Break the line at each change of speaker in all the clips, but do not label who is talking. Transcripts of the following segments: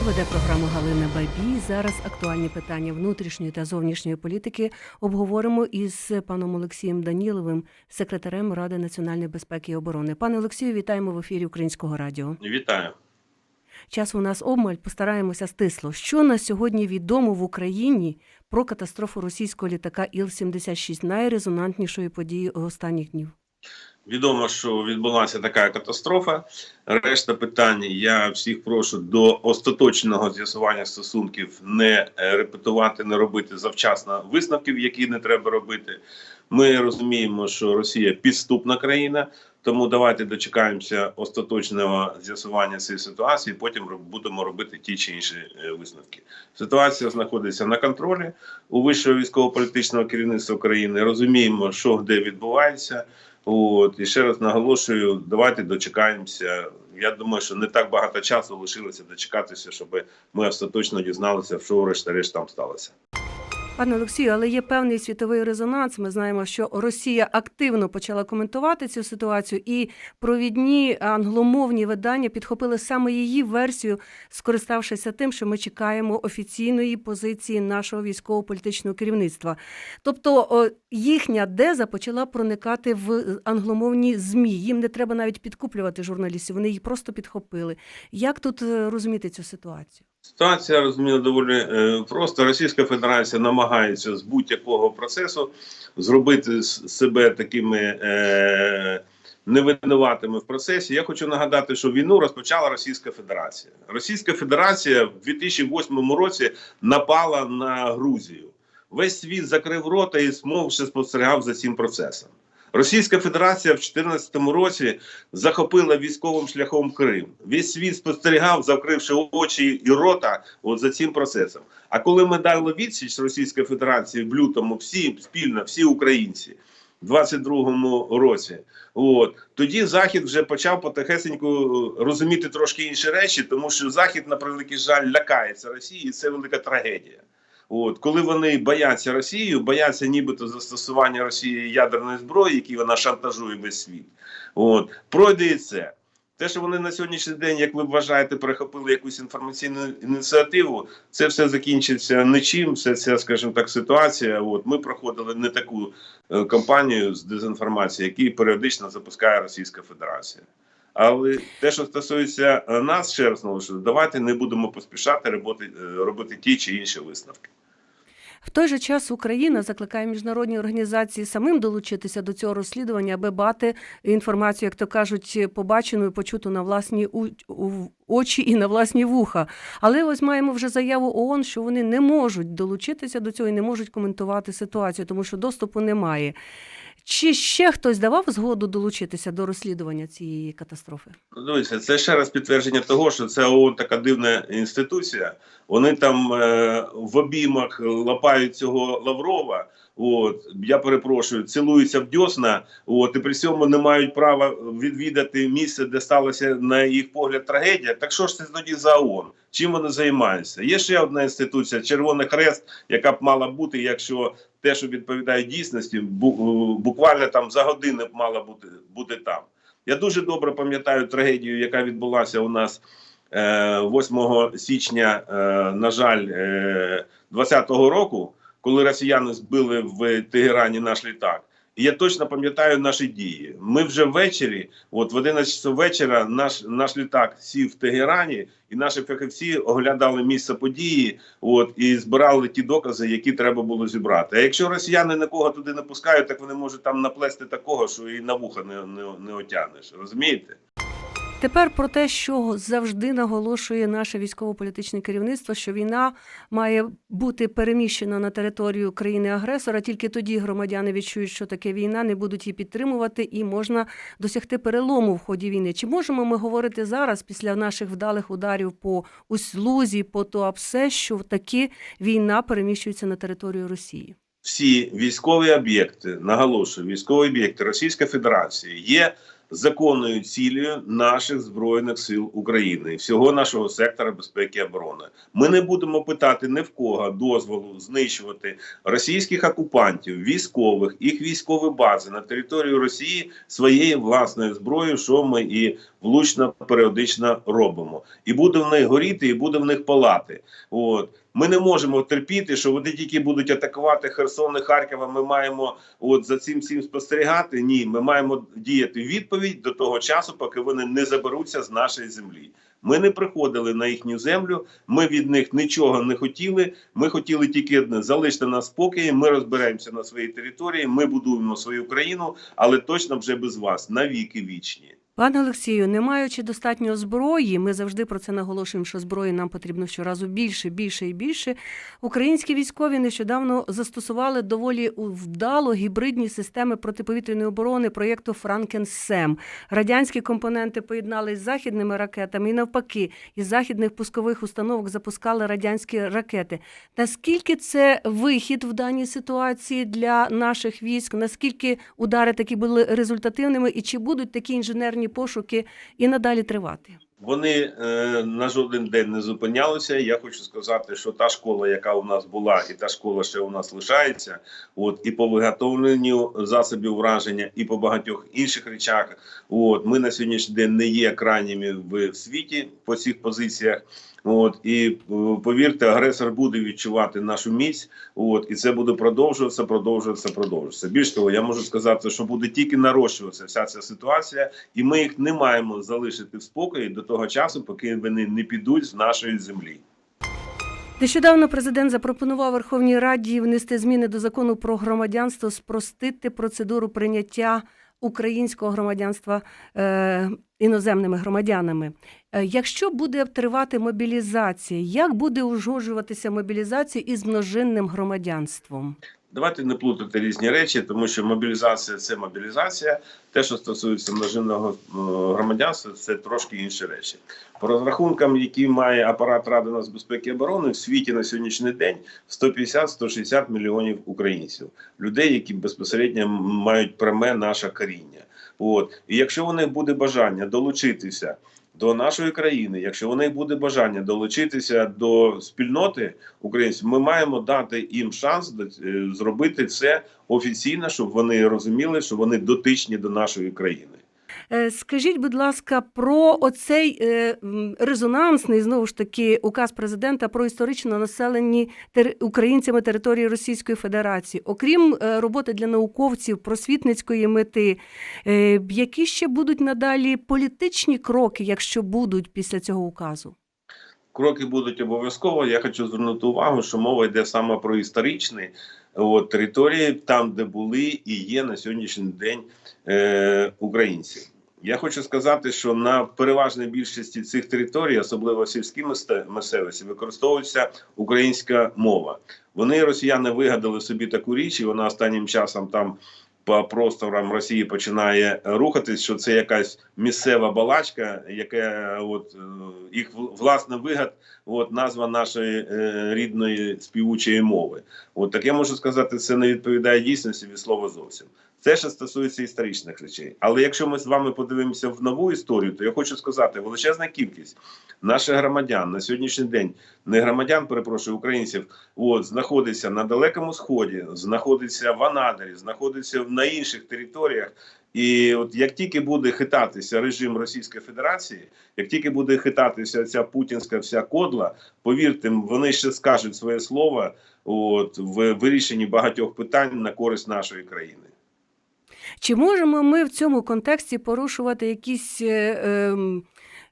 Веде програму Галина Бабій. Зараз актуальні питання внутрішньої та зовнішньої політики обговоримо із паном Олексієм Даніловим, секретарем Ради національної безпеки і оборони. Пане Олексію, вітаємо в ефірі Українського радіо.
Вітаю.
Час у нас обмаль, постараємося стисло. Що на сьогодні відомо в Україні про катастрофу російського літака Іл-76, найрезонантнішої події останніх днів?
Відомо, що відбулася така катастрофа. Решта питань я всіх прошу до остаточного з'ясування стосунків не е, репетувати, не робити завчасно висновків, які не треба робити. Ми розуміємо, що Росія підступна країна, тому давайте дочекаємося остаточного з'ясування цієї ситуації. Потім будемо робити ті чи інші е, висновки. Ситуація знаходиться на контролі у вищого військово-політичного керівництва країни. Розуміємо, що де відбувається. От і ще раз наголошую, давайте дочекаємося. Я думаю, що не так багато часу лишилося дочекатися, щоб ми остаточно дізналися, що врешті-решт там сталося.
Пане Олексію, але є певний світовий резонанс. Ми знаємо, що Росія активно почала коментувати цю ситуацію, і провідні англомовні видання підхопили саме її версію, скориставшися тим, що ми чекаємо офіційної позиції нашого військово-політичного керівництва. Тобто їхня деза почала проникати в англомовні змі. Їм не треба навіть підкуплювати журналістів. Вони їх просто підхопили. Як тут е, розуміти цю ситуацію?
Ситуація розумію доволі е, просто. Російська Федерація намагається з будь-якого процесу зробити себе такими е, невинуватими в процесі. Я хочу нагадати, що війну розпочала Російська Федерація. Російська Федерація в 2008 році напала на Грузію. Весь світ закрив рота і мовчки спостерігав за цим процесом. Російська Федерація в 2014 році захопила військовим шляхом Крим. Весь світ спостерігав, закривши очі і рота от за цим процесом. А коли ми дали відсіч Російської Федерації в лютому, всі спільно, всі українці. в 22-му році, от тоді захід вже почав потихесеньку розуміти трошки інші речі, тому що захід на превеликий жаль лякається Росії, і це велика трагедія. От коли вони бояться Росію, бояться нібито застосування Росії ядерної зброї, які вона шантажує весь світ. От пройде і це. Те, що вони на сьогоднішній день, як ви вважаєте, перехопили якусь інформаційну ініціативу, це все закінчиться нічим. Все ця, скажімо так, ситуація. От ми проходили не таку е, кампанію з дезінформації, яку періодично запускає Російська Федерація. Але те, що стосується е, нас, ще раз наголошую, давайте не будемо поспішати робити, е, робити ті чи інші висновки.
В той же час Україна закликає міжнародні організації самим долучитися до цього розслідування, аби бати інформацію, як то кажуть, побачену і почуту на власні очі і на власні вуха. Але ось маємо вже заяву ООН, що вони не можуть долучитися до цього і не можуть коментувати ситуацію, тому що доступу немає. Чи ще хтось давав згоду долучитися до розслідування цієї катастрофи?
Ну, Дивіться, це ще раз підтвердження того, що це ООН така дивна інституція. Вони там е, в обіймах лапають цього Лаврова. От я перепрошую, цілуються в дьосна. От і при цьому не мають права відвідати місце, де сталося на їх погляд трагедія. Так що ж це тоді за ООН? Чим вони займаються? Є ще одна інституція Червоний Хрест, яка б мала бути, якщо те, що відповідає дійсності, бу- буквально там за години б мала бути, бути там. Я дуже добре пам'ятаю трагедію, яка відбулася у нас е, 8 січня, е, на жаль, е, 20-го року, коли росіяни збили в Тегерані наш літак. І я точно пам'ятаю наші дії. Ми вже ввечері, от в 11 часов вечора, наш наш літак сів в Тегерані, і наші фахівці оглядали місце події, от і збирали ті докази, які треба було зібрати. А якщо росіяни нікого туди не пускають, так вони можуть там наплести такого, що і на вуха не, не, не отягнеш. Розумієте?
Тепер про те, що завжди наголошує наше військово-політичне керівництво, що війна має бути переміщена на територію країни-агресора. Тільки тоді громадяни відчують, що таке війна, не будуть її підтримувати, і можна досягти перелому в ході війни. Чи можемо ми говорити зараз, після наших вдалих ударів по Услузі, по Туапсе, що таки війна переміщується на територію Росії?
всі військові об'єкти, наголошую, військові об'єкти Російської Федерації є законною цілею наших збройних сил України, всього нашого сектора безпеки і оборони. Ми не будемо питати ні в кого дозволу знищувати російських окупантів, військових, їх військові бази на території Росії своєю власною зброєю, що ми і влучно періодично робимо. І буде в них горіти, і буде в них палати. От ми не можемо терпіти, що вони тільки будуть атакувати Херсон і Харкова. Ми маємо от за цим всім спостерігати. Ні, ми маємо діяти відповідь до того часу, поки вони не заберуться з нашої землі. Ми не приходили на їхню землю. Ми від них нічого не хотіли. Ми хотіли тільки одне залишити нас спокій. Ми розберемося на своїй території. Ми будуємо свою країну, але точно вже без вас навіки вічні.
Пане Олексію, не маючи достатньо зброї, ми завжди про це наголошуємо, що зброї нам потрібно щоразу більше, більше і більше. Українські військові нещодавно застосували доволі вдало гібридні системи протиповітряної оборони проєкту Франкенсем. Радянські компоненти поєднали з західними ракетами, і навпаки, із західних пускових установок запускали радянські ракети. Наскільки це вихід в даній ситуації для наших військ? Наскільки удари такі були результативними, і чи будуть такі інженерні пошуки і надалі тривати?
Вони е, на жоден день не зупинялися. Я хочу сказати, що та школа, яка у нас була, і та школа ще у нас лишається. От і по виготовленню засобів враження, і по багатьох інших речах. От ми на сьогоднішній день не є крайніми в світі по цих позиціях. От і е, повірте, агресор буде відчувати нашу міць. От і це буде продовжуватися, продовжуватися, продовжуватися. Більш того, я можу сказати, що буде тільки нарощуватися вся ця ситуація, і ми їх не маємо залишити в спокої до того часу, поки вони не підуть з нашої землі.
Нещодавно президент запропонував Верховній Раді внести зміни до закону про громадянство, спростити процедуру прийняття українського громадянства е, іноземними громадянами. Е, якщо буде тривати мобілізація, як буде ужгоджуватися мобілізація із множинним громадянством?
Давайте не плутати різні речі, тому що мобілізація це мобілізація. Те, що стосується множинного е, громадянства, це трошки інші речі. По розрахункам, які має апарат Ради нацбезпеки і оборони, в світі на сьогоднішній день 150-160 мільйонів українців, людей, які безпосередньо мають пряме наше коріння. От і якщо у них буде бажання долучитися до нашої країни, якщо у них буде бажання долучитися до спільноти українців, ми маємо дати їм шанс е, зробити це офіційно, щоб вони розуміли, що вони дотичні до нашої країни.
Е, Скажіть, будь ласка, про оцей е, резонансний знову ж таки указ президента про історично населені українцями території Російської Федерації, окрім е, роботи для науковців просвітницької мети, які ще будуть надалі політичні кроки, якщо будуть після цього указу?
Кроки будуть обов'язково. Я хочу звернути увагу, що мова йде саме про історичні от, території, там, де були і є на сьогоднішній день е, українці. Я хочу сказати, що на переважній більшості цих територій, особливо місте- місцевості, використовується українська мова. Вони росіяни вигадали собі таку річ, і вона останнім часом там по просторам Росії починає рухатись, що це якась місцева балачка, яка от е, їх власне вигад, от назва нашої е, рідної співучої мови. От так я можу сказати, це не відповідає дійсності від слова зовсім. Це ще стосується історичних речей. Але якщо ми з вами подивимося в нову історію, то я хочу сказати, величезна кількість наших громадян на сьогоднішній день, не громадян, перепрошую, українців, от знаходиться на далекому сході, знаходиться в Анадирі, знаходиться на інших територіях. І от як тільки буде хитатися режим Російської Федерації, як тільки буде хитатися ця путінська вся кодла, повірте, вони ще скажуть своє слово от в вирішенні багатьох питань на користь нашої країни.
Чи можемо ми в цьому контексті порушувати якісь е, ем,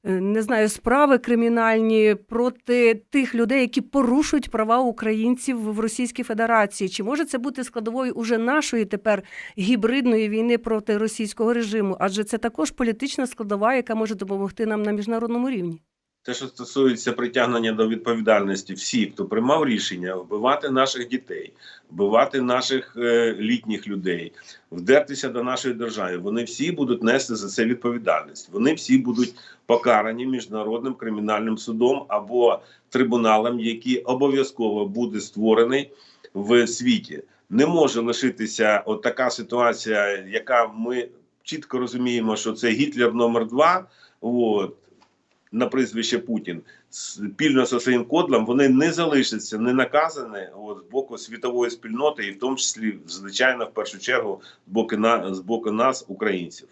е, не знаю, справи кримінальні проти тих людей, які порушують права українців в Російській Федерації? Чи може це бути складовою уже нашої тепер гібридної війни проти російського режиму? Адже це також політична складова, яка може допомогти нам на міжнародному рівні.
Те, що стосується притягнення до відповідальності всіх, хто приймав рішення вбивати наших дітей, вбивати наших е, літніх людей, вдертися до нашої держави, вони всі будуть нести за це відповідальність. Вони всі будуть покарані міжнародним кримінальним судом або трибуналом, який обов'язково буде створений в світі. Не може лишитися от така ситуація, яка ми чітко розуміємо, що це Гітлер номер два. От, на прізвище Путін спільно зі своїм кодлом вони не залишаться не наказані от, з боку світової спільноти, і в тому числі, звичайно, в першу чергу, з боку, на, з боку нас, українців.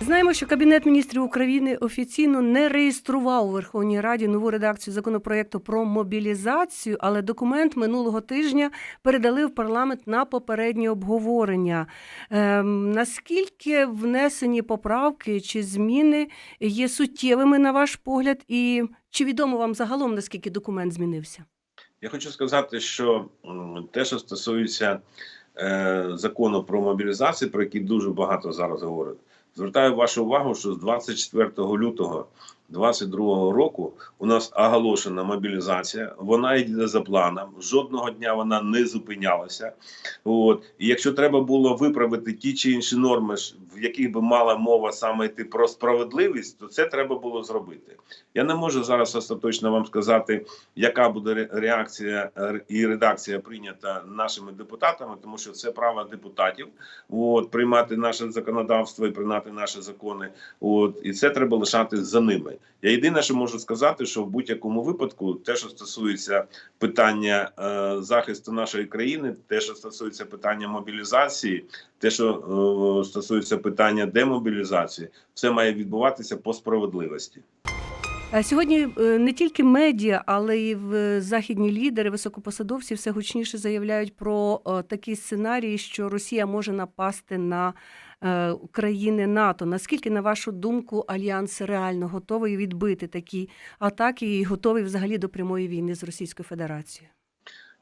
Знаємо, що Кабінет міністрів України офіційно не реєстрував у Верховній Раді нову редакцію законопроекту про мобілізацію, але документ минулого тижня передали в парламент на попереднє обговорення. Ем, наскільки внесені поправки чи зміни є суттєвими на ваш погляд, і чи відомо вам загалом наскільки документ змінився?
Я хочу сказати, що те, що стосується е, закону про мобілізацію, про який дуже багато зараз говорять, звертаю вашу увагу, що з 24 лютого 2022 року у нас оголошена мобілізація. Вона йде за планом. Жодного дня вона не зупинялася. От і якщо треба було виправити ті чи інші норми, в яких би мала мова саме йти про справедливість, то це треба було зробити. Я не можу зараз остаточно вам сказати, яка буде реакція е, і редакція прийнята нашими депутатами, тому що це право депутатів от, приймати наше законодавство і приймати наші закони. От, і це треба лишати за ними. Я єдине, що можу сказати, що в будь-якому випадку, те, що стосується питання е, захисту нашої країни, те, що стосується питання мобілізації, те, що е, стосується питання демобілізації, все має відбуватися по справедливості.
Е, Сьогодні е, не тільки медіа, але й в західні лідери, високопосадовці все гучніше заявляють про е, такі сценарії, що Росія може напасти на е, країни НАТО. Наскільки, на вашу думку, альянс реально готовий відбити такі атаки і готовий взагалі до прямої війни з Російською Федерацією?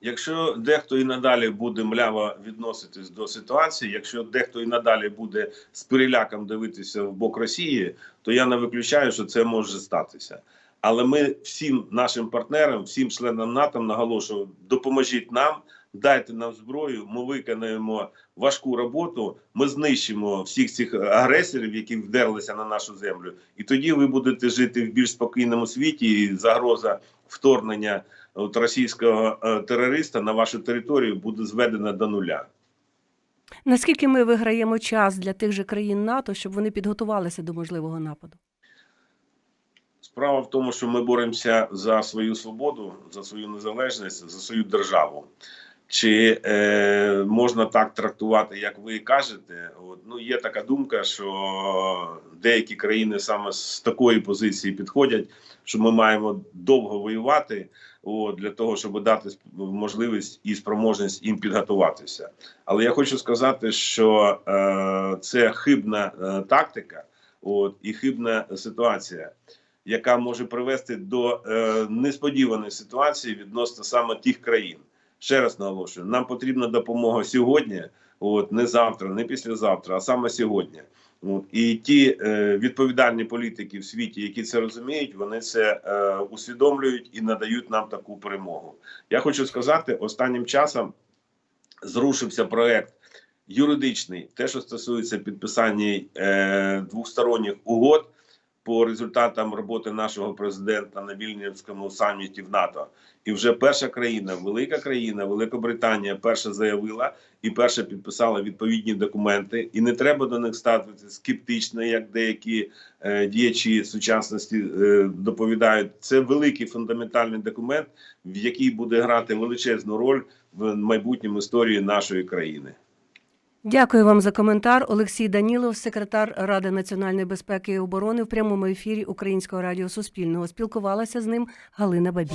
Якщо дехто і надалі буде мляво відноситись до ситуації, якщо дехто і надалі буде з переляком дивитися в бок Росії, то я не виключаю, що це може статися. Але ми всім нашим партнерам, всім членам НАТО наголошую, допоможіть нам, дайте нам зброю. Ми виконаємо важку роботу. Ми знищимо всіх цих агресорів, які вдерлися на нашу землю, і тоді ви будете жити в більш спокійному світі. І загроза вторгнення от російського е, терориста на вашу територію буде зведена до нуля.
Наскільки ми виграємо час для тих же країн НАТО, щоб вони підготувалися до можливого нападу?
Справа в тому, що ми боремося за свою свободу, за свою незалежність, за свою державу. Чи е, можна так трактувати, як ви кажете? От, ну є така думка, що деякі країни саме з такої позиції підходять, що ми маємо довго воювати от, для того, щоб дати можливість і спроможність їм підготуватися. Але я хочу сказати, що е, це хибна е, тактика, от, і хибна ситуація яка може привести до е, несподіваної ситуації відносно саме тих країн. Ще раз наголошую: нам потрібна допомога сьогодні, от не завтра, не післязавтра, а саме сьогодні. І ті е, відповідальні політики в світі, які це розуміють, вони це е, усвідомлюють і надають нам таку перемогу. Я хочу сказати, останнім часом зрушився проект юридичний, те, що стосується підписання е, двосторонніх угод по результатам роботи нашого президента на Вільнюському саміті в НАТО. І вже перша країна, велика країна, Великобританія, перша заявила і перша підписала відповідні документи. І не треба до них ставитися скептично, як деякі е, діячі сучасності е, доповідають. Це великий фундаментальний документ, в який буде грати величезну роль в майбутньому історії нашої країни.
Дякую вам за коментар. Олексій Данілов, секретар Ради національної безпеки і оборони в прямому ефірі Українського радіо Суспільного. Спілкувалася з ним Галина Бабій.